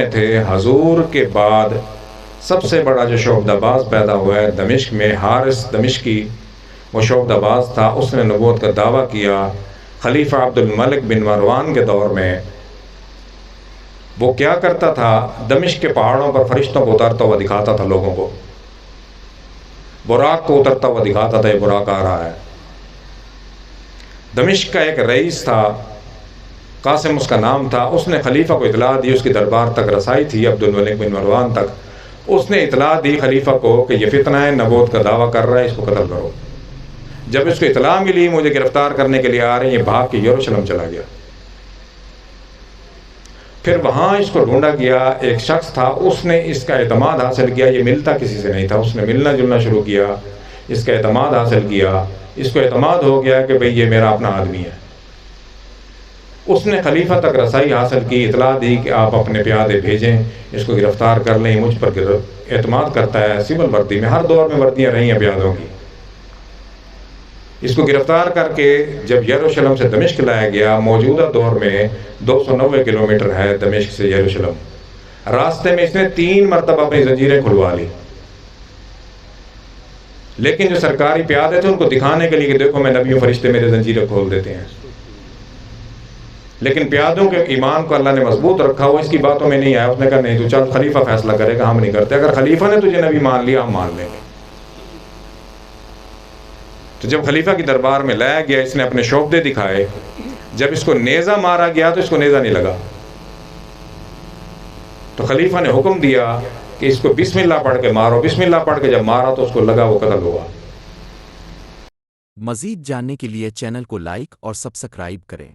میں تھے حضور کے بعد سب سے بڑا جو شعبدہ باز پیدا ہوا ہے دمشق میں، حارث دمشقی، وہ شعبدہ باز تھا، اس نے نبوت کا دعویٰ کیا خلیفہ عبد الملک بن مروان کے دور میں۔ وہ کیا کرتا تھا؟ دمشق کے پہاڑوں پر فرشتوں کو اترتا ہوا دکھاتا تھا لوگوں کو۔ براق کو اترتا ہوا دکھاتا تھا، یہ براق آ رہا ہے۔ دمشق کا ایک رئیس تھا قاسم اس کا نام تھا۔ اس نے خلیفہ کو اطلاع دی، اس کی دربار تک رسائی تھی عبد الملک بن مروان تک۔ اس نے اطلاع دی خلیفہ کو کہ یہ فتنہ ہے، نبوت کا دعویٰ کر رہا ہے، اس کو قتل کرو۔ جب اس کو اطلاع ملی، مجھے گرفتار کرنے کے لیے آ رہے ہیں، یہ بھاگ کے یروشلم چلا گیا۔ پھر وہاں اس کو ڈھونڈا گیا، ایک شخص تھا، اس نے اس کا اعتماد حاصل کیا۔ یہ ملتا کسی سے نہیں تھا، اس نے ملنا جلنا شروع کیا، اس کا اعتماد حاصل کیا۔ اس کو اعتماد ہو گیا کہ بھئی یہ میرا اپنا آدمی ہے۔ اس نے خلیفہ تک رسائی حاصل کی، اطلاع دی کہ آپ اپنے پیادے بھیجیں، اس کو گرفتار کر لیں، مجھ پر اعتماد کرتا ہے۔ سول وردی میں، ہر دور میں وردیاں رہی ہیں پیادوں کی۔ اس کو گرفتار کر کے جب یروشلم سے دمشق لایا گیا، موجودہ دور میں دو سو نوے کلو میٹر ہے دمشق سے یروشلم۔ راستے میں اس نے تین مرتبہ اپنی زنجیریں کھلوا لی لیکن جو سرکاری پیادے تھے، ان کو دکھانے کے لیے کہ دیکھو، میں نبیوں فرشتے میرے زنجیریں کھول دیتے ہیں۔ لیکن پیادوں کے ایمان کو اللہ نے مضبوط رکھا ہوا اس کی باتوں میں نہیں آیا۔ اس نے کہا، نہیں، تو چل خلیفہ فیصلہ کرے گا، ہم نہیں کرتے۔ اگر خلیفہ نے تجھے نبی مان لیا، ہم مان لیں گے۔ تو جب خلیفہ کی دربار میں لایا گیا، اس نے اپنے شعبدے دکھائے۔ جب اس کو نیزہ مارا گیا، تو اس کو نیزہ نہیں لگا۔ تو خلیفہ نے حکم دیا کہ اس کو بسم اللہ پڑھ کے مارو۔ بسم اللہ پڑھ کے جب مارا، تو اس کو لگا وہ قتل ہوا۔ مزید جاننے کے لیے چینل کو لائک اور سبسکرائب کریں۔